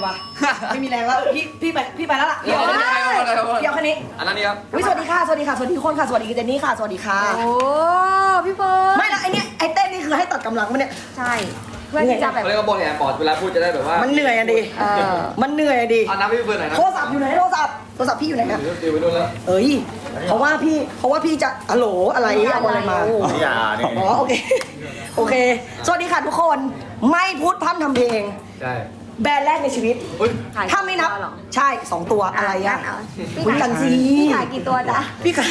เหนื่อยปะไม่มีแรงแล้ว พี่พี่ไปพี่ไปแล้วล่ะเดี๋ยวใครมาอะไรมาเดี๋ยวคันนี้อันนั้นนี่ครับอุ๊ยสวัสดีค่ะ สวัสดีค่ะ สวัสดีทุกคนค่ะ สวัสดีเจนนี่ค่ะ สวัสดีค่ะ โอ้พี่เฟิร์นไม่ละไอเนี้ยไอเต้นนี่คือให้ตัดกำลังมันเนี่ย ใช่เพื่อนที่จะแบบเขาเรียกว่าบอลแอร์ปอร์ตเวลาพูดจะได้แบบว่ามันเหนื่อยอะดิ เออมันเหนื่อยอะดิ เอาน้ำให้พี่เบิร์ดหน่อยนะโทรศัพท์อยู่ไหนโทรศัพท์ โทรศัพท์พี่อยู่ไหนอะเดี๋ยวเดี๋ยวไปนู่นแล้วเอ้ย เพราะว่าพี่ เพราะว่าพี่จะอะโหลอะไรเอาอะไรมา อย่าเนี่ยอ๋อโอเค โอเค สวัสดีค่ะทุกคน ไม่พูดพร่ำทำเพลง ใช่ แบรนด์แรกในชีวิตอุ้ยขายถ้าไม่นับ ตัวเหรอใช่สองตัวอะไรอะงั้นเาคุยกันสิ พี่ขายกี่ตัวจ๊ะ พี่ไก่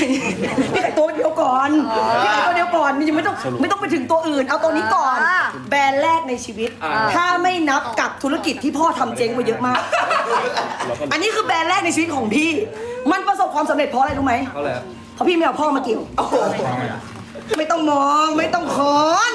พี่ไก่ตัวเดียวก่อนอ๋อพี่ไก่ตัวเดียวก่อนมันยังไม่ต้องไม่ต้องไปถึงตัวอื่น เอาตัวนี้ก่อน อ่า แบรนด์แรกในชีวิต อ่า ถ้าไม่นับกับธุรกิจที่พ่อทำเจ๊งมาเยอะมาก อันนี้คือแบรนด์แรกในชีวิตของพี่ มันประสบความสำเร็จเพราะอะไรรู้ไหม เขาเลยครับเพราะพี่ไม่เอาพ่อมาเกี่ยว ไม่ต้องมองไม่ต้องคอน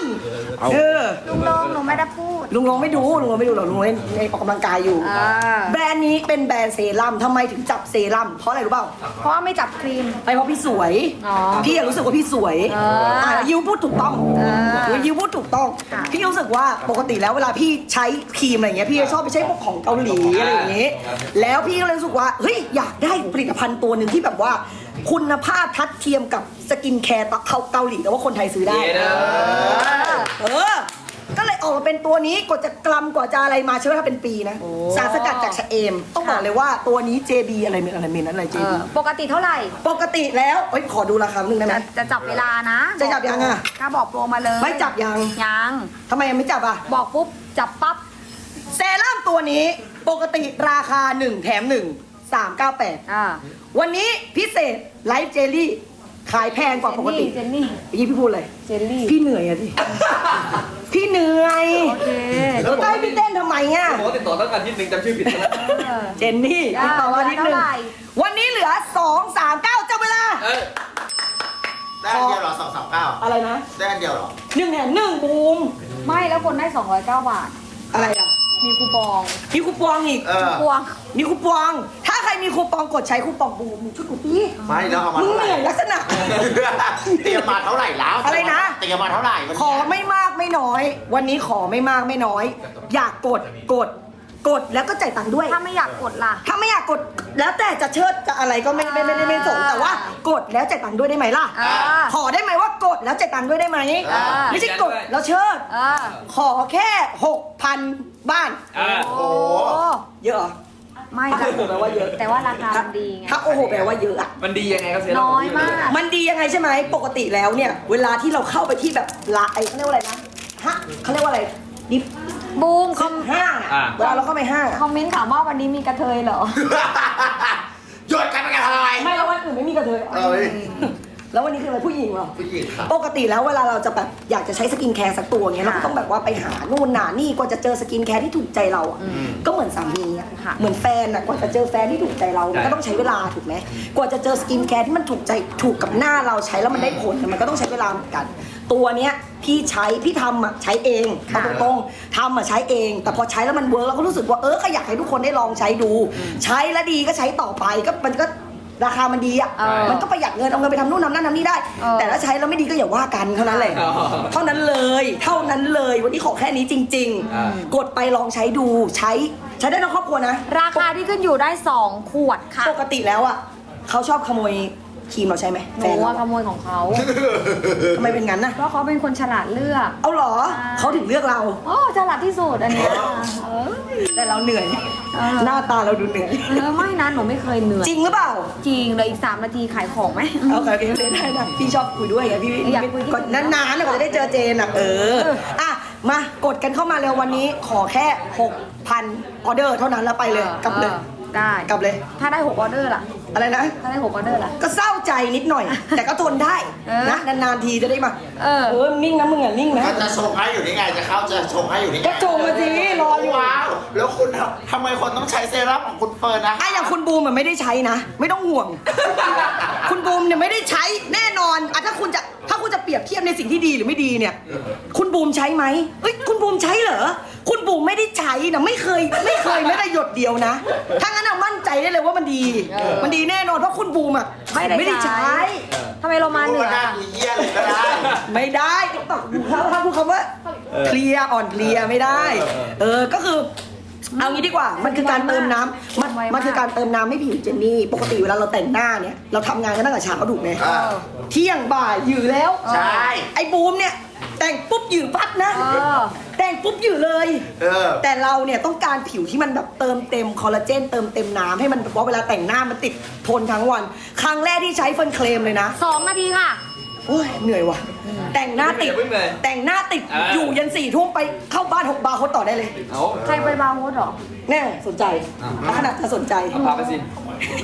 เออ ลุงลงหนูไม่ได้พูดลุงลงไม่ดูลุงลงไม่ดูหรอกลุงลงเล่นเล่นออกกำลังกายอยู่ อ่าแบรนด์นี้เป็นแบรนด์เซรั่มทำไมถึงจับเซรั่มเพราะอะไรรู้เปล่าเพราะว่าไม่จับครีม ไปเพราะพี่สวย อ๋อพี่อะรู้สึกว่าพี่สวยเอออะยิวพูดถูกต้องเออยิวพูดถูกต้อง ค่ะ พี่รู้สึกว่าปกติแล้วเวลาพี่ใช้ครีมอะไรเงี้ยพี่จะชอบไปใช้พวกของเกาหลีอะไรอย่างเงี้ยแล้วพี่ก็เลยรู้สึกว่าเฮ้ยอยากได้ผลิตภัณฑ์ตัวหนึ่งที่แบบว่า คุณภาพทัดเทียมกับสกินแคร์เกาหลีแต่ว่าคนไทยซื้อได้ เย้เด้อ เออ ก็เลยออกมาเป็นตัวนี้กว่าจะกลัมกว่าจะอะไรมาใช้เวลาเป็นปีนะโอ้สารสกัดจากชะเอม ต้องบอกเลยว่าตัวนี้ JB อะไรเมนอะไรเมนอะไร เอ JB อปกติเท่าไหร่ ปกติแล้วเอ้ยขอดูราคาหนึ่งได้ไหม จะจะจับเวลานะจะจับยังอะถ้าบอกโปรมาเลยไม่จับยังยัง ทำไมยังไม่จับอะ บอกปุ๊บ จับปั๊บ เซรั่มตัวนี้ปกติราคา 1 แถม 1 398 อ่าวันนี้พิเศษไลฟ์เจลลี่ ขายแพงกว่าปกติเจนนี่เมื่อกี้พี่พูดเลยเจนนี่พี่เหนื่อยอะดิพี่เหนื่อยโอเคแล้วจะให้พี่เต้นทำไมอะผมว่าติดต่อตั้งแต่ที่หนึ่งจำชื่อผิดแล้วเออ เจนนี่อ่าติดต่อมานิดนึงเท่าไหร่ วันนี้เหลือ 2 3 9จับเวลา เออได้อันเดียวเหรอสองสามเก้าอะไรนะได้อันเดียวเหรอ หนึ่งแถมหนึ่งบูม ไม่แล้วคนได้ 209 บาท อะไรอะ มีคูปองมีคูปองอีก เออ พวงมีคูปอง ถ้าใครมีคูปองกดใช้คูปองบูมช่วยกูปีไม่แล้วเอามามึงเท่าเหไหร่นื่อยลักษณะ เตรียมมาเท่าไหร่แล้วอะไรนะ เตรียมมาเท่าไหร่วันขอนี้ไม่มากไม่น้อย วันนี้ขอไม่มากไม่น้อย อยากกดกด กดแล้วก็จ่ายตังค์ด้วย ถ้าไม่อยากกดล่ะ ถ้าไม่อยากกดแล้วแต่จะเชิดจะอะไรก็ไม่ไม่ไม่ไม่ไม่สนแต่ว่า กดแล้วจ่ายตังค์ด้วยได้ไหมล่ะ อ่าขอได้ไหมว่ากดแล้วจ่ายตังค์ด้วยได้ไหมอ่า ไม่ใช่กดแล้วเชิดอ่าขอแค่หกพันบ้านอ่าโอ้เยอะเหรอไม่ถ้าค่ะโอ้โหแปลว่าเยอะแต่ว่าราคามันดีไง ถ้าโอ้โหแปลว่าเยอะอะ มันดียังไงครับเซรั่มน้อยมาก มันดียังไงใช่ไหม ปกติแล้วเนี่ย เวลาที่เราเข้าไปที่แบบละไอ้เขาเรียกว่าอะไรนะฮะเขาเรียกว่าอะไร ดิฟบูมคอมห้างอะเวลาเราเข้าไปห้างอะคอมเมนต์ถามว่าวันนี้มีกระเทยเหรอหยุดกันเป็นกันอะไรไม่แล้ววันอื่นไม่มีกระเทยเหรอเอ้ยแล้ววันนี้คืออะไรผู้หญิงเหรอ ผู้หญิงครับ ปกติแล้วเวลาเราจะแบบอยากจะใช้สกินแคร์สักตัวเงี้ยเราก็ค่ะต้องแบบว่าไปหานู่นหานี่กว่าจะเจอสกินแคร์ที่ถูกใจเราอะก็เหมือนสามีอะค่ะ เหมือนแฟนอะกว่าจะเจอแฟนที่ถูกใจเรามันก็ต้องใช้เวลาถูกไหมกว่าจะเจอสกินแคร์ที่มันถูกใจถูกกับหน้าเราใช้แล้วมันได้ผลมันก็ต้องใช้เวลาเหมือนกัน ตัวเนี้ยพี่ใช้พี่ทำอะใช้เองเอาตรงๆทำอะใช้เอง แต่พอใช้แล้วมันเวิร์กเราก็รู้สึกว่าเออก็อยากให้ทุกคนได้ลองใช้ดู ใช้แล้วดีก็ใช้ต่อไปก็มันก็ราคามันดีอะเออมันก็ประหยัดเงินเอาเงินไปทำนู่นทำนั่นทำนี่ได้ เออ แต่ถ้าใช้แล้วไม่ดีก็อย่าว่ากันเท่านั้นแหละอ๋อเท่านั้นเลย เท่านั้นเลยวันนี้ขอแค่นี้จริง อ่า ๆ กดไปลองใช้ดูใช้ใช้ได้ทั้งครอบครัวนะ ราคาที่ขึ้นอยู่ได้ 2 ขวดค่ะ ปกติแล้วอะเขาชอบขโมย ครีมเราใช่ไหมหแฟนูนเราว่าขโมยของเขาทำไมเป็นงั้นนะเพราะเขาเป็นคนฉลาดเลือกเอาเหรอใช่เขาถึงเลือกเรา โอ้ฉลาดที่สุดอันเนี้ยเออแต่เราเหนื่อย เออ หน้าตาเราดูเหนื่อย เออไม่นะหนูไม่เคยเหนื่อยจริงหรือเปล่า จริงเลยอีก3นาทีขายของไหม เอาโอเคโอเคได้ได้พี่ชอบคุยด้วยไงพี่อยากคุยที่ก่อนนานๆน่ะกว่าจะได้เจอเจนอะเอออะมากดกันเข้ามาเร็ววันนี้ขอแค่ 6,000 ออเดอร์เท่านั้นแล้วไปเลยกลับเลยออได้กลับเลย ถ้าได้6ออเดอร์ล่ะ อะไรนะ ถ้าได้หกออเดอร์ล่ะ ก็เศร้าใจนิดหน่อย แต่ก็ทนได้เออ นะนานๆทีจะได้มาเออ เออนิ่งนะมึงอะนิ่งนะก็จะชงให้อยู่นี่ไง จะเข้าจะชงให้อยู่นี่ไงก็ชงมาสิรออยู่ว้าวแล้วคุณทำไมคนต้องใช้เซรั่มของคุณเฟิร์นนะไอ้อย่างคุณบูมมันไม่ได้ใช้นะ ไม่ต้องห่วง คุณบูมเนี่ยไม่ได้ใช้แน่นอนอะถ้าคุณจะ ถ้าคุณจะเปรียบเทียบในสิ่งที่ดีหรือไม่ดีเนี่ย คุณบูมใช้ไหมเอ้ยคุณบูมใช้เหรอ คุณบูมไม่ได้ใช้นะไม่เคย ไม่เคยไม่ได้หยดเดียวนะ ถ้างั้นอะมั่นใจได้เลยว่ามันดีเออมันดีแน่นอนเพราะคุณบูมอะไม่ได้ไม่ได้ใช้ใช้ ทำไมเรามาเหนือหน้าดูเยี่ยเลยก็ได้ ไม่ได้ต้องเขาเขาพูดคำว่าเคลียร์อ่อนเพลียไม่ได้ เออก็คือ เอางี้ดีกว่า มันคือการเติมน้ำมันไวมาก มันคือการเติมน้ำให้ผิวเจนนี่ ปกติเวลาเราแต่งหน้าเนี่ย เราทำงานกันตั้งแต่เช้าถูกไหมอ่า เที่ยงบ่ายอยู่แล้ว ใช่ ไอ้บูมเนี่ย แต่งปุ๊บอยู่ปั๊บนะ เออ แต่งปุ๊บอยู่เลย เออ แต่เราเนี่ยต้องการผิวที่มันแบบเติมเต็มคอลลาเจนเติมเต็มน้ำให้มันแบบว่าเวลาแต่งหน้ามันติดทนทั้งวัน ครั้งแรกที่ใช้เฟิร์นเคลมเลยนะ สองนาทีค่ะ โอ้ยเหนื่อยว่ะ แต่งหน้าติดอย่าเพิ่งเลยแต่งหน้าติดอ่าอยู่ยันสี่ทุ่มไปเข้าบ้านหกบาร์โคตต่อได้เลย เอา ใครไปบาร์โฮสเหรอ แน่สนใจอ่า ถ้าขนาดจะสนใจ เอาพาไปสิ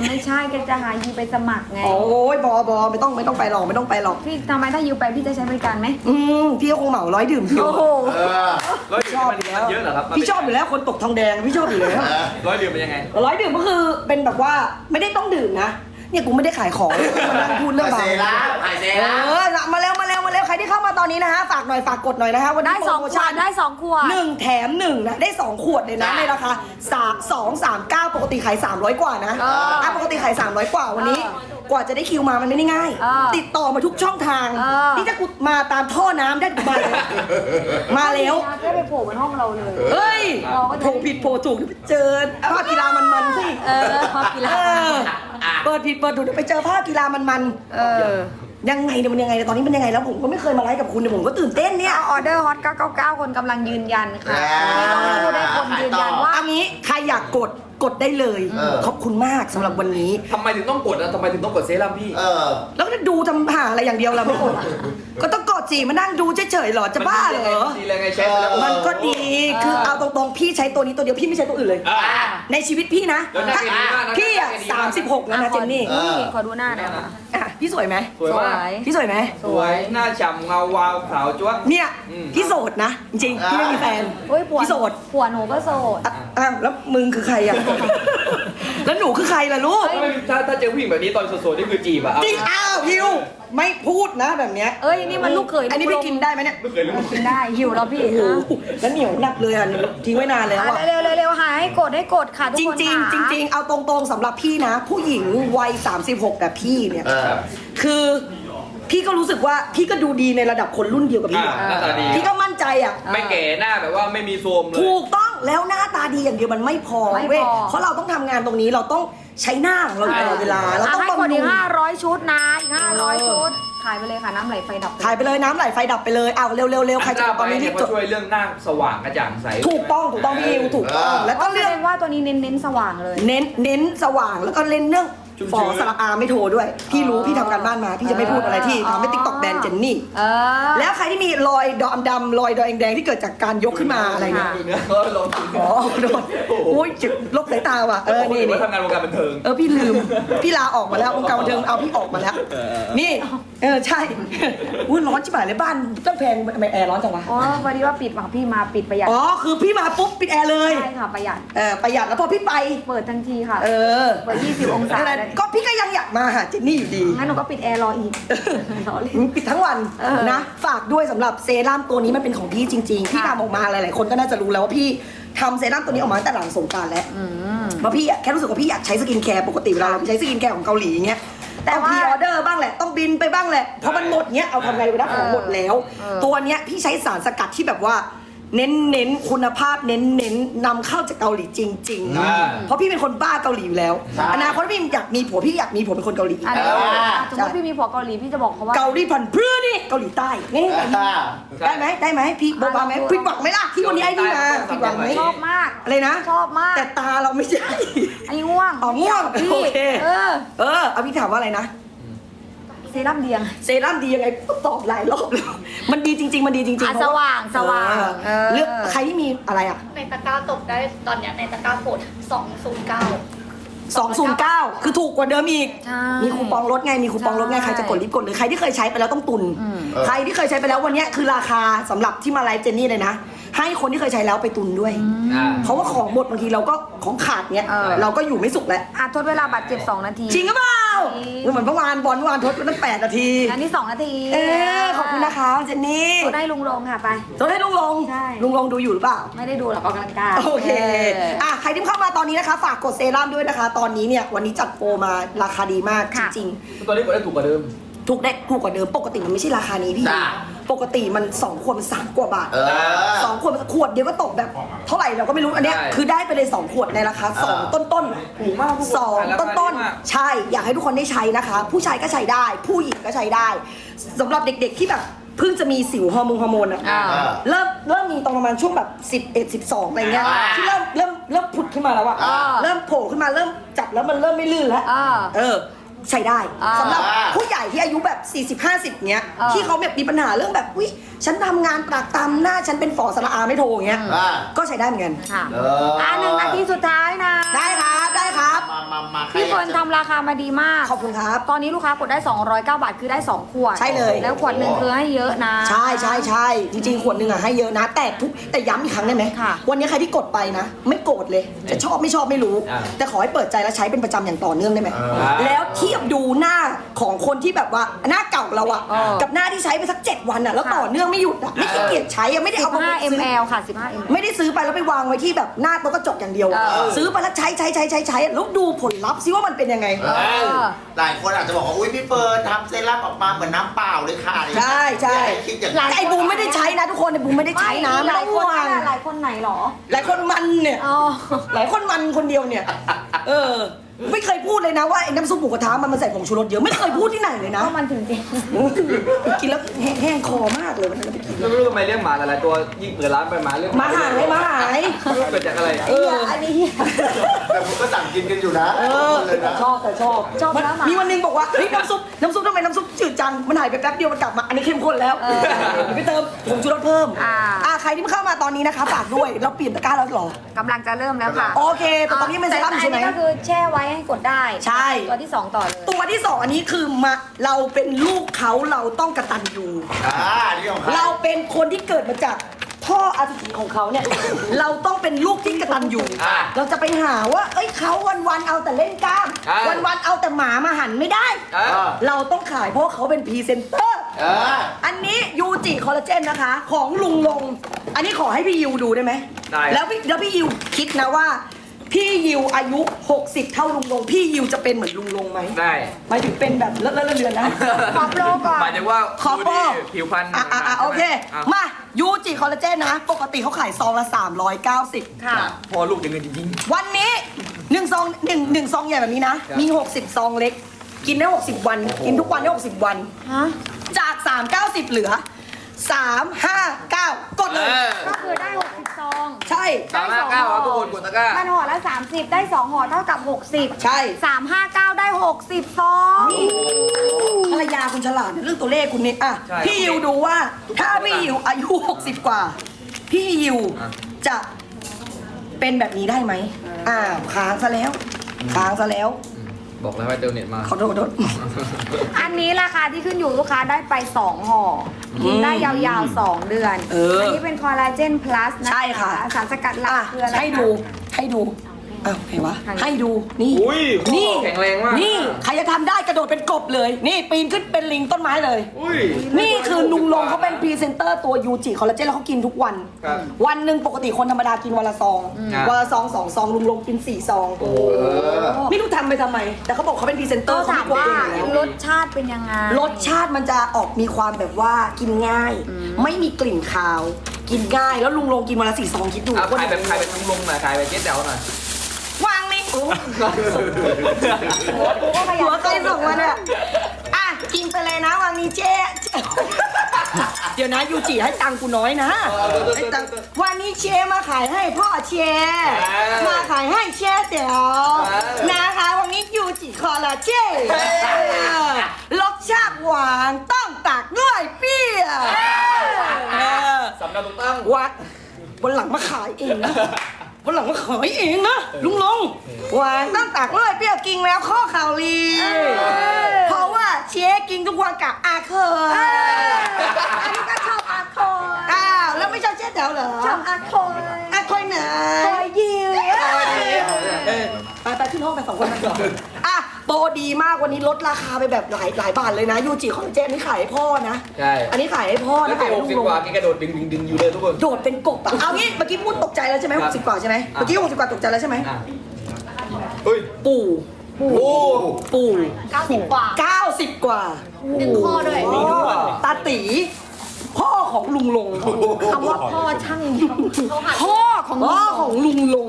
ไม่ใช่แกจะหายูไปสมัครไง โอ้ยบอบอไม่ต้องไม่ต้องไปหรอกไม่ต้องไปหรอก พี่ทำไมถ้ายูไปพี่จะใช้บริการไหมอืมพี่ก็คงเหมาร้อยดื่มพี่โอ้โห เออ ร้อยชดื่มอบมันอยู่แล้วมันเยอะเหรอครับพี่ชอบอยู่แล้วคนตกทองแดงพี่ชอบอยู่แล้วเออร้อยดื่มเป็นยังไง ร้อยดื่มก็คือเป็นแบบว่าไม่ได้ต้องดื่มนะ เนี่ยกูไม่ได้ขายของมานั่งพูดเรื่องไอบาเซร์รั่มไอเซเอรั่มอมาแล้วมาแล้วมาแล้วใครที่เข้ามาตอนนี้นะฮะฝากหน่อยฝากกดหน่อยนะฮะวันได้นี้สองโปรขโมวชั่ดนได้สองขวด หนึ่งแถมหนึ่งนะได้2ขวดเลยนะจ้ะในราคาสามสองสามเก้าปกติขาย300กว่านะเอออะปกติขาย300กว่าวันนี้ เออกว่าจะได้คิวมามันไม่ได้ง่าย เออติดต่อมาทุกช่องทาง เออ นี่ถ้ากูมาตามท่อน้ำได้กูมาเลยมาแล้ว ได้ไปโผล่บนห้องเราเลย เฮ้ยเราก็จะ โผล่ผิดโผล่ถูกเดี๋ยวไปเจอภาพกีฬามันๆสิ เออพอกีฬาเออ เปิดผิดเปิดถูกเดี๋ยวไปเจอภาพกีฬามันเออๆยังไงเนี่ยมันยังไงเนี่ยตอนนี้มันยังไงแล้วผมก็ไม่เคยมาไลฟ์กับคุณเนี่ยผมก็ตื่นเต้นเนี่ยออเดอร์ฮอต999 คนกำลังยืนยันค่ะนี่ต้องพูดได้คนยืนยันว่า เอางี้ใครอยากกด กดได้เลย เออ ขอบคุณมากสำหรับวันนี้ ทำไมถึงต้องกดนะทำไมถึงต้องกดเซรั่มพี่เออ แล้วก็ดูทำหาอะไรอย่างเดียวล่ะไม่กดอะก็ต้องกดจีมานั่งดูเฉยๆเหรอจะบ้าเหรอมันดีเลยไงใช้ไปแล้วมันก็ดีเออคือเอาตรงๆพี่ใช้ตัวนี้ตัวเดียวพี่ไม่ใช้ตัวอื่นเลย อ่าในชีวิตพี่นะแล้วหน้าถ้าแกดีมากนะพี่อะหน้าแกดีสามมากสิบหกแล้วนะเจนนี่เออนี่ขอดูหน้าหน่อยค่ะ อะพี่สวยไหมสวยมาก พี่สวยไหมสวย หน้าฉ่ำเงาวาวขาวจ้วะ เนี่ยอืม พี่โสดนะจริงๆพี่ไม่มีแฟนเฮ้ยผัวพี่โสด ผัวหนูก็โสด อะอ้าวแล้วมึงคือใครอะแล้วหนูคือใครล่ะลูกถ้าไม่ถ้าถ้าเจอผู้หญิงแบบนี้ตอนสดๆนี่คือจีบอะเอาจริงอ้าวฮิวไม่พูดนะแบบเนี้ย เอ้ยนี่มันลูกเขยอันนี้พี่กินได้ไหมเนี่ย ไม่เคยรู้กินได้หิวแล้วพี่โอ้โหแล้วเหนียวหนักเลยอะทิ้งไว้นานแล้วอะ อะเร็วๆเร็วๆหาให้กดให้กดค่ะทุกจริงคนจริงค่ะ จริงๆเอาตรงๆสำหรับพี่นะ ผู้หญิงวัย 36แบบพี่เนี่ย เออ คือพี่ก็รู้สึกว่าพี่ก็ดูดีในระดับคนรุ่นเดียวกับพี่อ่าหน้าตาดี พี่ก็มั่นใจอะ ไม่แก่หน้าแบบว่าไม่มีโทรมเลย ถูกต้อง แล้วหน้าตาดีอย่างเดียวมันไม่พอไม่พอ เว้ยเพราะเราต้องทำงานตรงนี้เราต้องใช้หน้าของเราอยู่ตลอดเวลาเราอะต้องให้กดบำรุอีงก500ชุดนะ อีกเออ500ชุด ขายไปเลยค่ะน้ำไหลไฟดับถ่ายไปเลยน้ำไหลไฟดับไปเลยเอาเร็วๆเร็วๆใครจะเอาตอนนี้รีเนี่ยบเขาจดช่วยเรื่องหน้าสว่างกระจ่างใสถูกต้องถูกต้องพี่อิวถูกต้องเออแล้วก็ก็แสเรื่ดองงว่าตัวนี้เน้นเน้นสว่างเลย เน้นเน้นสว่างแล้วก็เล่นเรื่อง ชุ่มฟอชื้น สระอาไม่โทรด้วย พี่รู้อ๋อพี่ทำการบ้านมา พี่จะไม่พูดอะไรที่อ๋อทำให้ติ๊กต็อกแบนเจนนี่ เออ แล้วใครที่มีรอยดำดำๆรอยดอยแดงๆที่เกิดจากการยกขึ้นมาอะไรเนี่ยค่ะดูเนื้อเขาลงทุนอ๋อโดนโอ้ยเจ็บลบสายตาว่ะ เออ นี่นี่นี่ทำงานวงการบันเทิง เออ พี่ลืม พี่ลาออกมาแล้ววงการบันเทิงเอาพี่ออกมาแล้วนี่ เออ ใช่ อุ้ยร้อนชิบหายเลยบ้านต้องแพงทำไมแอร์ร้อนจังวะ อ๋อพอดีว่าปิดฝั่งพี่มาปิดประหยัดอ๋อ คือพี่มาปุ๊บปิดแอร์เลย ใช่ค่ะประหยัด เออประหยัดแล้วพอพี่ไป เปิดทันทีค่ะ เออ เปิด 20 องศานั่นแหละได้ก็พี่ก็ยังอยากมาหาเจนนี่อยู่ดี งั้นหนูก็ปิดแอร์รออีกรอเล่น ปิดทั้งวันเออนะ ฝากด้วยสำหรับเซรั่มตัวนี้มันเป็นของพี่จริงๆ พี่ค่ะทำออกมาหลายๆคนก็น่าจะรู้แล้วว่าพี่ทำเซรั่มตัวนี้ออกมาตั้งแต่หลังสงกรารแล้วอืมเพราะพี่อะแค่รู้สึกว่าพี่อยากใช้สกินแคร์ปกติเวลาเราไปใช้สกินแคร์ของเกาหลีอย่างเงี้ยแต่ต้องว่าพรีออเดอร์บ้างแหละต้องบินไปบ้างแหละเพราะมันหมดเงี้ยเอาทำไงไปนะของหมดแล้วเออตัวเนี้ยพี่ใช้สารสกัดที่แบบว่า เน้นเน้นๆคุณภาพเน้นเน้นๆนำเข้าจากเกาหลีจริงอ่าๆเพราะพี่เป็นคนบ้าเกาหลีอยู่แล้วใช่ อนาคตพี่อยากมีผัวพี่อยากมีผัวเป็นคนเกาหลีอันนี้เออสมมติพี่มีผัวเกาหลีพี่จะบอกเขาว่า เกาหลีพันธุ์พื้นี่เกาหลีใต้ง่ายๆอ่า ได้ไหมได้ไหมพี่บอกมาไหมอะลองดูผิดหวังไหมล่ะที่วันนี้ไอ้นี่มาลองดูผิดหวังไหมชอบมากอะไรนะชอบมากแต่ตาเราไม่ใช่ อันนี้ง่วงอ๋อง่วงพี่โอเค เออ เออเอาพี่ถามว่าอะไรนะ เซรั่มเดียงเซรั่มดียังไงตอบหลายรอบแล้วมันดีจริง ๆ มันดีจริงๆอะเพระสว่างสว่างเออเออ เลือกใครที่มีอะไรอะในตะกร้าตกได้ตอนเนี้ยในตะกร้าโปรด209 209 คือถูกกว่าเดิมอีก ใช่มีคูปองลดไง มีคูปองลดไงใช่ใครจะกดรีบกดเลย ใครที่เคยใช้ไปแล้วต้องตุน อืม ใครที่เคยใช้ไปแล้ววันเนี้ยคือราคาสำหรับที่มาไลฟ์เจนนี่เลยนะ ให้คนที่เคยใช้แล้วไปตุนด้วย อ่า เพราะว่าของหมดบางทีเราก็ของขาดเนี้ยเออ เราก็อยู่ไม่สุขแล้วอะทดเวลาบัตรเจ็บ 2 นาที จริงหรือเปล่าจริง เหมือนเมื่อวานบอลเมื่อวานทดตั้งแปดนาที อันนี้ 2 นาทีเออขอบคุณนะคะเจนนี่กดได้ลุงลงค่ะไปทดให้ลุงลงใช่ ลุงลงดูอยู่หรือเปล่า ไม่ได้ดูหรอกออกกำลังกายโอเค อะ ใครที่เข้ามาตอนนี้นะคะ ฝากกดเซรั่มด้วยนะคะ ตอนนี้เนี่ย วันนี้จัดโปรมาราคาดีมากจค่ะริงตอนนี้กดได้ถูกกว่าเดิม ๆ ถูกได้ถูกกว่าเดิม ปกติมันไม่ใช่ราคานี้พี่ จ้ะ ปกติมัน2ขวดมันสามกว่าบาทเออสองขวดขวดเดียวก็ตกแบบ เท่าไหร่เราก็ไม่รู้อันเนี้ยใช่คือได้ไปเลย2ขวดในราคาเออ2ต้นต้นๆอะถูกมากทุกคนสองขายราต้คานต้นดีมาก ๆใช่อยากให้ทุกคนได้ใช้นะคะ ผู้ชายก็ใช้ได้ ผู้หญิงก็ใช้ได้สำหรับเด็กๆที่แบบเพิ่งจะมีสิวฮอร์โมนฮอร์โมนอะอ่าเออเริ่มเริ่มมีตอนประมาณช่วงแบบ 11 12อะไรเงี้ยอ่า ที่เริ่มเริ่มเริ่มผุดขึ้นมาแล้วอะอ่า เริ่มโผล่ขึ้นมาเริ่มจับแล้วมันเริ่มไม่ลื่นแล้ว อ่า เออ ใช้ได้อ่าสำหรับผู้ใหญ่ที่อายุแบบ 40 50เนี้ยอ่า ที่เขาแบบมีปัญหาเรื่องแบบวิฉันทำงานปากตามหน้าฉันเป็นฝอสระอาไม่โทรอย่างเงี้ยอ่าก็ใช้ได้เหมือนกัน ค่ะเอออ่อะหนึ่งนาทีสุดท้ายนะ ได้ครับได้ครับ มามามาใครพี่เฟิร์นอยากจะ ทำราคามาดีมาก ขอบคุณครับ ตอนนี้ลูกค้ากดได้ 209 บาท คือได้ 2 ขวดใช่เลย แล้วขวดหนึ่งคือให้เยอะนะ ใช่ใช่ใช่จริงๆ ขวดหนึ่งอะให้เยอะนะ แต่ทุกแต่ย้ำอีกครั้งได้ไหมค่ะ วันนี้ใครที่กดไปนะ ไม่โกรธเลย จะชอบไม่ชอบไม่รู้ อ่าแต่ขอให้เปิดใจและใช้เป็นประจำอย่างต่อเนื่องได้ไหมเออแล้วเทียบดูหน้าของคนที่แบบว่าหน้าเก่าเราอะเออกับหน้าที่ใช้ไปสัก 7 วันอะแล้วค่ะต่อเนื่องไม่หยุดอะไม่ขี้เกียจใช้อะไม่ได้เอามา15 ซื้อ ml ค่ะ 15 ml ไม่ได้ซื้อไปแล้วไปวางไว้ที่แบบหน้าโต๊ะกระจกอย่างเดียวอะเออ ซื้อไปแล้วใช้ใช้ใช้ใช้ใช้แล้วดูผลลัพธ์ซิว่ามันเป็นยังไง เออหลายคนอาจจะบอกว่า อุ้ยพี่เฟิร์นทำเซรั่มออกมาเหมือนน้ำเปล่าเลยค่ะใช่ใช่ อย่าคิดอย่างหลานั้นยไอ้บูมไม่ได้ใช้นะทุกคนไอ้บูมไม่ได้ใช้นะไม่ไม่หต้ลาอยงคห่นวงน่ะหลายคนไหนหรอหลายคนมันเนี่ย อ๋อ หลายคนมันคนเดียวเนี่ย เออ ไม่เคยพูดเลยนะว่าไอ้น้ำซุปหมูกระทะมันมาใส่ผงชูรสเยอะไม่เคยพูดที่ไหนเลยนะ ก็มันถึงจริงกินแล้วแห้งคอมากเลยวันนั้นเราไปกินไม่รู้ทำไมเลี้ยงหมาหลายๆตัวยิ่งเปิดร้านไปหมาเลี้ยงมาหายมาหายไม่รู้เกิดจากอะไรเอออันนี้เหี้ยแต่ผมก็สั่งกินกันอยู่นะเออเลยนะชอบแต่ชอบชอบแล้วหมามีมีวันหนึงบอกว่าเฮ้ยน้ำซุปน้ำซุปทำไมน้ำซุปจืดจังมันหายไปแป๊บเดียวมันกลับมาอันนี้เข้มข้นแล้วเออเดี๋ยวไปเติมผงชูรสเพิ่มอ่าอ่าใครที่เข้ามาตอนนี้นะคะฝากด้วยเราเปลี่ยนตะกร้าแล้วเหรอกำลังจะเริ่มแล้วค่ะโอเคแต่ตอนนี้มันเซรั่มอยู่ใช่ไหมอันนี้ก็คือแช่ไว้ให้กดได้ใช่ ตัวที่2ต่อเลยตัวที่สองอันนี้คือมาเราเป็นลูกเขาเราต้องกระตันยูอ่านี่ของใครเราเป็นคนที่เกิดมาจากพ่ออสุจิของเขาเนี่ย เราต้องเป็นลูกที่กระตันอยู่ อ่า เราจะไปหาว่า เอ้ยเขาวันๆเอาแต่เล่นกล้ามอ่าวันๆเอาแต่หมามาหันไม่ได้อะอ่าเราต้องขายเพราะเขาเป็นพรีเซนเตอร์ เออ อันนี้ยูจิคอลลาเจนนะคะ ของลุงลง อันนี้ขอให้พี่ยิวดูได้ไหมได้ แล้วพี่แล้วพี่ยิวคิดนะว่า พี่ยิวอายุ 60 เท่าลุงลง พี่ยิวจะเป็นเหมือนลุงลงไหมได้หมายถึงเป็นแบบเลอะเลอะเลือนๆนะ ขอโปรก่อน หมายถึงว่าขอโปร ดูดิผิวพรรณอะอะอะโอเคอะมา ยูจิคอลลาเจนนะ ปกติเขาขายซองละ 390 ค่ะ พอลูกจะเงินจริง วันนี้หนึ่งซองหนึ่งหนึ่งซองใหญ่แบบนี้นะ ครับ มี 60 ซองเล็ก กินได้ 60 วัน กินทุกวันได้ 60 วัน ฮะ จาก 390 เหลือ 359 กดๆเลเอยอก็คือได้ 60 ซอง ใช่ สามห้าเก้าครับทุกคนกดตะกร้า มันห่อละ 30 ได้ 2ห่อเท่ากับ 60 ใช่359 ได้ 60 ซอง ภรรยาคุณฉลาดในเรื่องตัวเลขคุณนี่อะใช่พี่ยิวดูว่าถ้าพี่ยิวอายุ 60 กว่า พี่ยิวอะ จะเป็นแบบนี้ได้ไหมอ่าค้างซะแล้วค้างซะแล้ว บอกแล้วว่าเติมเน็ตมาขอโทษขอโทษ อันนี้ราคาที่ขึ้นอยู่ลูกค้าได้ไป 2ห่อกินได้ยาวๆ 2 เดือนเอออันนี้เป็นคอลลาเจนพลัสนะใช่ค่ะ สารสกัดหลัอะกคืออะไรให้ดู ให้ดู อ้าวไหนวะทางนี้ให้ดู นี่ อุ้ยนี่ แข็งแรงมากนี่ ใครจะทำได้กระโดดเป็นกบเลย นี่ปีนขึ้นเป็นลิงต้นไม้เลย อุ้ย นี่คือลุงลงเขาเป็นพรีเซนเตอร์ตัวยูจิคอลลาเจนแล้วเขากินทุกวัน ครับวันหนึ่งปกติคนธรรมดากินวันละซองอ่าวันละซองสองซองลุงลงกินสี่ซอง โอ้ไม่รู้ทำไปทำไม แต่เขาบอกเขาเป็นพรีเซนเตอก็ร์เขาถามไม่กลัวว่าเองอยู่แล้วรสชาติเป็นยังไง รสชาติมันจะออกมีความแบบว่ากินง่าย ไม่มีกลิ่นคาว กินง่าย แล้วลุงลงกินวันละสี่ซองคิดดู เอาว่าขายแบบขายแบบลุงลงหน่อยขายแบบเจ๊แต๋วหน่อย หัวใครส่งมาเนี่ยอะกินไปเลยนะวันนี้เจ๊เดี๋ยวนะยูจิให้ตังค์กูน้อยนะให้ตังค์วันนี้เชมาขายให้พ่อเชมาขายให้เชเดี๋ยวนะคะวันนี้ยูจิคอลลาเจนรสชาติหวานต้องตักด้วยเปรี้ยวเออสำหรับถูกต้องวัดวันหลังมาขายเองนะ วันหลังมาขายเองนะลุงลงหวานตั้งตากเลยเปรี้ยวกินแล้วข้อข่าวลีเพราะว่าเชียกินทุกวันกับอาเคยอันนี้ก็ชอบอาโคยอ้าวแล้วไม่ชอบเจ๊แถวเหรอชอบอาโคยอาคอยไหนคอยยิวไปไปขึ้นห้องไปสองคนไปก่อนอะ โปรดีมากวันนี้ลดราคาไปแบบหลายหลายบาทเลยนะยูจิคอลลาเจนนี่ขายให้พ่อนะ ใช่ อันนี้ขายให้พ่อแล้นะวแกขายให้หกลุงสิบลงกว่าแกกระโดดดึงดึงดึงอยู่เลยทุกคน โดดเป็นกบอะเอางี้เมื่อกี้พูดตกใจแล้วใช่ไหมคหรับกสิบกว่าใช่ไหมอะ เมื่อกี้หกสิบกว่าตกใจแล้วใช่ไหมอะเฮ้ยปู่โอ้ปู่เก้าสิบกว่า เก้าสิบกว่าหนึ่งข้อด้วยตาตีพ่อของลุงลง คำว่าพ่อช่างเขาหัดพ่อของพ่อของลุงลงวิ่งเฮ้ย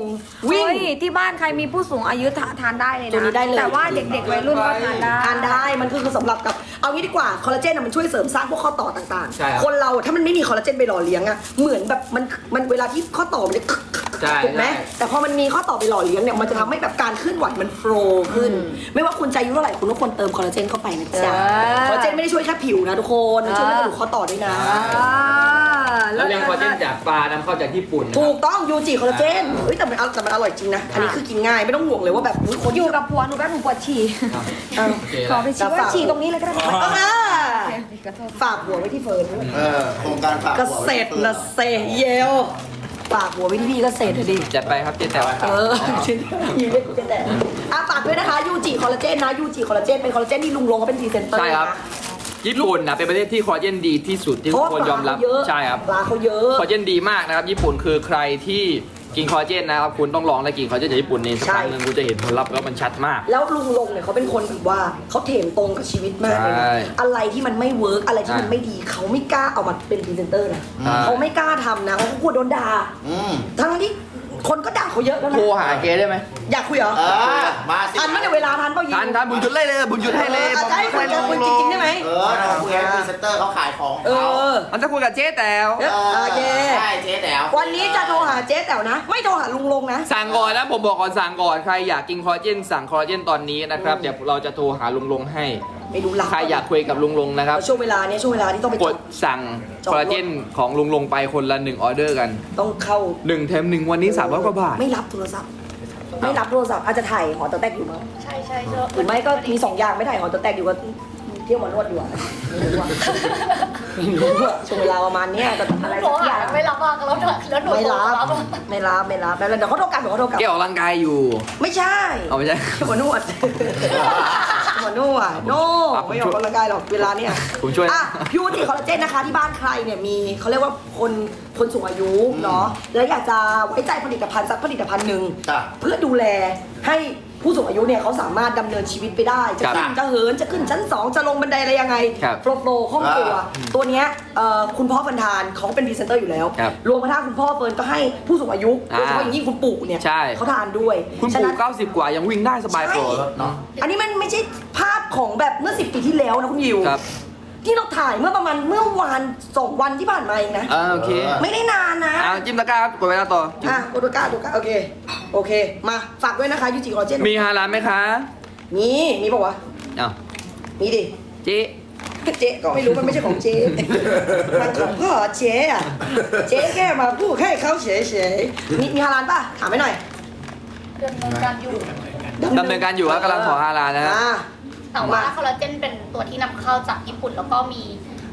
ที่บ้านใครมีผู้สูงอายุทาทานได้เลยตัวนะนี้ได้เลย แต่ว่าเด็กๆวัยรุ่นก็ทานได้ทานได้มันคือสำหรับกับเอางี้ดีกว่าคอลลาเจนอะมันช่วยเสริมสร้างพวกข้อต่อต่างใช่ครับ ๆ คนเราถ้ามันไม่มีคอลลาเจนไปหล่อเลี้ยงอะเหมือนแบบมันมันเวลาที่ข้อต่อมันจะ ใช่ถูกไหมใช่ แต่พอมันมีข้อต่อไปหล่อเลี้ยงเนี่ยมันจะทำให้แบบการเคลื่อนไหวมันโฟล์ขึ้น ไม่ว่าคุณจะอายุเท่าไหร่คุณก็ควรเติมคอลลาเจนเข้าไปนะจ๊ะเออคอลลาเจนไม่ได้ช่วยแค่ผิวนะทุกคนมันช่วยให้กระดูกข้อต่อด้วยนะ อ่าแล้วเรียงคอลลาเจนจากปลานำเข้าจากญี่ปุ่นนะครับถูกต้องยูจิคอลลาเจนเฮ้ยแต่มันอแต่มันอร่อยจริงนะ อันนี้คือกินง่ายไม่ต้องห่วงเลยว่าแบบอุ๊ยคนอยู่กับผัวหนูแป๊บหนูปวดฉี่ครับเออโอเคขอแล้ว ไปฉี่ว่าฉี่ตรงนี้เลยก็ได้เอานะโอเคขอโทษ ฝากหัวไว้ที่เฟิร์นด้วย เออโครงการฝากเกษตรนะเซเยล ฝากหัวไว้ที่พี่เกษตรเลยดิ จัดไปครับเจ๊แต๋วเออยิงเล็กกูจะแต่อะฝากด้วยนะคะยูจิคอลลาเจนนะยูจิคอลลาเจนเป็นคอลลาเจนที่ลุงลงเขาเป็นพรีเซนเตอร์ใช่ครับ นะญี่ปุ่นนะเป็นประเทศที่คอลลาเจนดีที่สุดที่เพทุราะกว่าคนยอมรับปลาเขาเยอะใช่ครับ ปลาเขาเยอะ คอลลาเจนดีมากนะครับ ญี่ปุ่นคือใครที่ กินคอลลาเจนนะครับคุณต้องลองและกินคอลลาเจนจากญี่ปุ่นนี่สักครั้งหนึ่งคุณจะเห็นผลลัพธ์แล้วมันชัดมาก แล้วลุงลงเนี่ยเขาเป็นคนแบบว่าเขาเถมตรงกับชีวิตมากเลยใช่นะอะไรที่มันไม่เวิร์กอะไรที่มันใช่ไม่ดีเขาไม่กล้าเอามาเป็นพรีเซนเตอร์นะใช่ เขาไม่กล้าทำนะเขากลัวโดนด่าอืม ทั้งที่ คนก็ด่าเขาเยอะแล้วนะโทรหาเกได้ไหมอยากคุยเหรอเออมาสิทันไหมในยเวลาทันเปล่ายิงทานทานบุญหยุดเลยเลยบุญหยุดให้เลยเออจะให้คุยจะคุยจริงๆได้ไหม เออเราคุยกับพรีเซนเตอร์เขาขายของเอเขาอ มันจะคุยกับเจ๊แต๋วเออโอเค ใช่เจ๊แต๋ววันนี้จะโทรหาเจ๊แต๋วนะ ไม่โทรหาลุงลงนะ สั่งก่อนนะผมบอกก่อนสั่งก่อนใครอยากกินคอลลาเจนสั่งคอลลาเจนตอนนี้นะครับเดี๋ยวเราจะโทรหาลุงลงให้ ไม่รู้หลักใครอยากคุยกับลุงลงนะครับ ช่วงเวลาเนี้ยช่วงเวลาที่ต้องไปกดสั่งจองคอลลาเจนของลุงลงไปคนละหนึ่งออเดอร์กัน ต้องเข้าหนึ่งแถมหนึ่งวันนี้สามร้อยกว่าบาท ไม่รับโทรศัพท์ ไม่รับโทรศัพท์อาจจะถ่ายหอตะแตกอยู่มั้งใช่ใช่ใช่หรือไม่ก็มีสองอย่างไม่ถ่ายหอตะแตกอยู่ก็เที่ยวหมานวดอยู่อะไม่รู้ว่าไม่รู้ว่าช่วงเวลาประมาณเนี้ยก็อะไรหนูสักอหาย่างไม่รับมากแล้วหนูแล้วหนูไม่รับโทอะไม่รับไม่รับแล้วเดี๋ยวเขาโทรกลันเดี๋ยวเขาโทรกลับแกออกกำลังกายอยู่ ไม่ใช่เอาไม่ใช่หมอนวด หมอนวดโน่อะผมไม่ออกกำลังกายหรอกเวลาเนี้ยผมช่วย อะพิวติคอลลาเจนนะคะที่บ้านใครเนี่ยมีเขาเรียกว่าคนคนสูงอายุเนาะแล้วอยากจะไว้ใจผลิตภัณฑ์สักผลิตภัณฑ์หนึ่งจ้ะเพื่อดูแลให้ ผู้สูงอายุเนี่ยเขาสามารถดำเนินชีวิตไปได้ จะครับขึ้นจะเหินจะขึ้นชั้น 2 จะลงบันไดอะไรยังไงครับโฟล์โฟล์คล่องตัวอ่าตัวเนี้ยเอ่อคุณพ่อฟันทานเขาเป็นพรีเซนเตอร์อยู่แล้ว ครับรวมกระทั่งคุณพ่อเฟิร์นก็ให้ผู้สูงอายุโดอ่ายเฉพาะอย่างยิ่งคุณปู่เนี่ยใช่ เขาทานด้วยคุณฉะปู่นั้น90 กว่ายังวิ่งได้สบายใช่ โปรเนาะ อันนี้มันไม่ใช่ภาพของแบบเมื่อ 10 ปีที่แล้วนะคุณยิว ครับ ที่เราถ่ายเมื่อประมาณเมื่อวานสองวันที่ผ่านมาเองนะ อ่าโอเคไม่ได้นานนะ อ่าจิ้มตะกร้าครับกดเวลาต่ออะโอโดกาโอโดกาโอเค โอเค มาฝากด้วยนะคะยูจิคอลลาเจนมีฮาลานไหมคะมีมีปะวะอ้าวมีดิ เจ๊เจ๊ก็ไม่รู้มันไม่ใช่ของเจ๊มันของพ่อเจ๊อะเจ๊แค่มาพูดให้เขาเฉยๆมีมีฮาลานป่ะ ถามให้หน่อยดำเนินการอยู่ดำเนินการอยู่ครับกำลังขอฮาลานนะฮะ อ่า แต่ว่าคอลลาเจนเป็นตัวที่นำเข้าจากญี่ปุ่นแล้วก็มี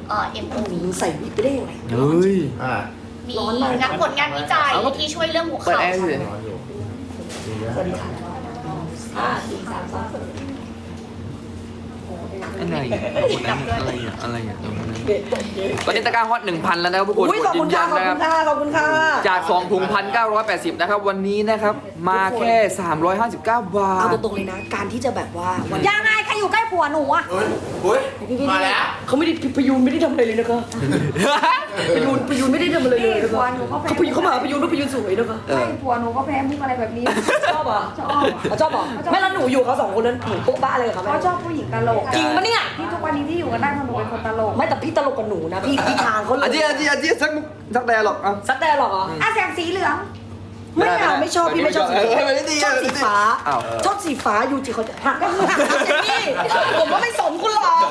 เอ่อ MOV มึงใส่วิกไปได้ยังไง เฮ้ย อ่ามีงานผลงานวิจัยเอาก็ ที่ช่วยเรื่องหัวเปิดเข่าแอร์สิสวัสดีค่ะห้าสี่สามสองอะไรอะคนนั้นอะไรอะอะไรอะเด็ดเด็ดตอนนี้ตะกร้าฮอต1,000 แล้วนะครับทุกคนอุ้ยกขดอบยืคุณนยัค่ะนขอบนะคคุรับณค่ะขอบคุณค่ะจาก2ถุง1,980 นะครับ วันนี้นะครับ มาแค่ 359 บาเอาทตรงๆเลยนะ การที่จะแบบว่าวันยังไงใคร อยู่ใกล้ผัวหนูอะเฮ้ยเฮ้ยมาแล้วเขาไม่ได้พยูนไม่ได้ทำอะไรเลยนะคะพยูนพยูนไม่ได้ทำอะไรเลยนะผัวคะหนูก็แพ้เขาพยูนเขามาหาพยูนว่าพยูนสวยนะคะเออใช่ผัวหนูก็แพ้มุกอะไรแบบนี้ ชอบอะชอบเขาชอบบอกไม่แล้วหนูอยู่เขาสองคนนั้นหนูปุ๊บบ้าอะไรกับเขาไหมเขาชอบผู้หญิงตลกจริงปะเนี่ย ที่ทุกวันนี้ที่อยู่กันได้เพราะหนูเป็นคนตลกไม่แต่พี่ตลกกับหนูนะพี่พี่ทางเขาเลอันยนี้อันนี้อันนี้สักมุกสักแดร์หรอกอะสักแต่หรอกเหรออะแสงสีเหลือง ไม่ไม่ได้เอาไม่ชอบพี่ไม่ชอบสีเออไม่ได้ดีชอบสีฟ้าอ้าวชอบสีฟ้ายูจิเขาจะหักก็คือหักครับเจนนี่ผมว่าไม่สมคุณหรอก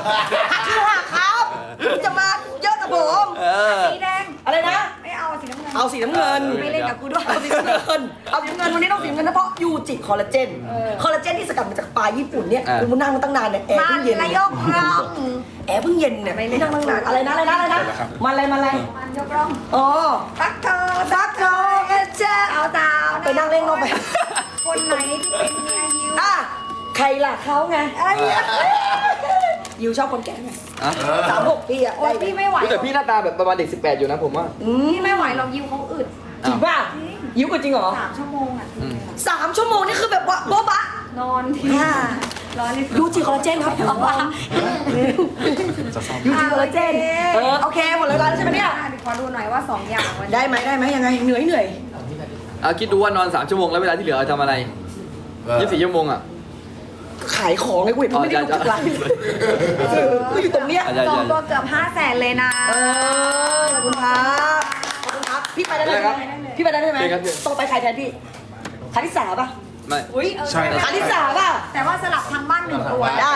หักคือหักครับคุณจะมาเยอะกับผมเออสีแดงอะไรนะไม่เอาสีน้ำเงินเอาสีน้ำเงินไม่เล่นกับกูด้วยเอาสีเงินเอาสีเงินวันนี้ต้องสีเงินนะเพราะยูจิคอลลาเจนคอลลาเจนที่สกัดมาจากปลาญี่ปุ่นเนี่ยอ่าคุณนั่งมาตั้งนานเนี่ยแอร์มาเพิ่งเย็นนายกร้องแอร์เพิ่งเย็นเนี่ยไม่นั่งตั้งนานอะไรนะอะไรนะอะไรนะมาอะไรมาอะไรมานายกร้องอ๋อรักเธอรักเธอ เอเจเอาดาวไปนั่งเล่นนอกไป คนไหนที่เป็นเมียยิวอะใครล่ะเขาไงเอ้ยยูชอบคนแก่ไงอะสามหกปีอะโอ้ยพี่ไม่ไหวแต่พี่หน้าตาแบบประมาณเด็ก 18 อยู่นะผมว่า อืมพี่ไม่ไหวหรอกยิวเขาอึดจริงป่ะยิ้วกันจริงเหรอสามชั่วโมงอะอืม สามชั่วโมงนี่คือแบบว่าโบ๊ะบะนอนทีอ่าร้อนนิดยูจิคอลลาเจนครับยูจิคอลลาเจนเออโอเคหมดแล้วกันใช่ไหมเนี่ยขอดูหน่อยว่าสองอย่างมันได้ไหมได้ไหมยังไงเหนื่อยเหนื่อย เอาคิดดูว่านอน3ชั่วโมงแล้วเวลาที่เหลือเอาทำอะไร24ชั่วโมงอะ ขายของไงกูเห็นมันไม่ได้ลุกจากร้านเออกูอยู่ตรงเนี้ยอะใช่สองใช่ตัวเกือบห้าแสนเลยนะ เออขอบคุณครับขอบคุณครับพี่ไปได้ไหมได้ครับพี่ไปได้ไหมได้ครับพี่ต้องไปใครแทนพี่คาริสาป่ะไม่ อุ้ยใช่ คาริสาป่ะ แต่ว่าสลับทางบ้านหนึ่งตัว ได้